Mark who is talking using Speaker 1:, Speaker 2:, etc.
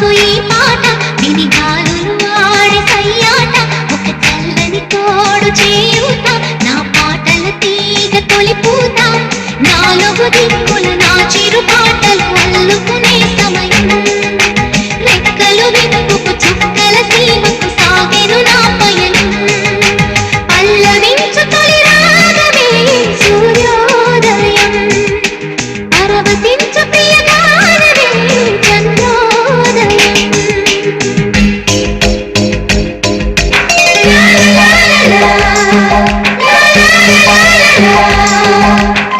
Speaker 1: నాకు ఈ పాట. విని గాలులు ఆడే కయ్యాట ఒక చల్లని తోడు చేయుట. నా పాటల తీగ తొలిపూత. నాలుగు దిక్కులు నా చిరు పాటలు అల్లుకునే సమయం. రెక్కలు విప్పుకు చుక్కల సీమకు సాగెను నా పయనం. పల్లవించు తొలి రాగమే సూర్యోదయం. పర్వతించు la la la la la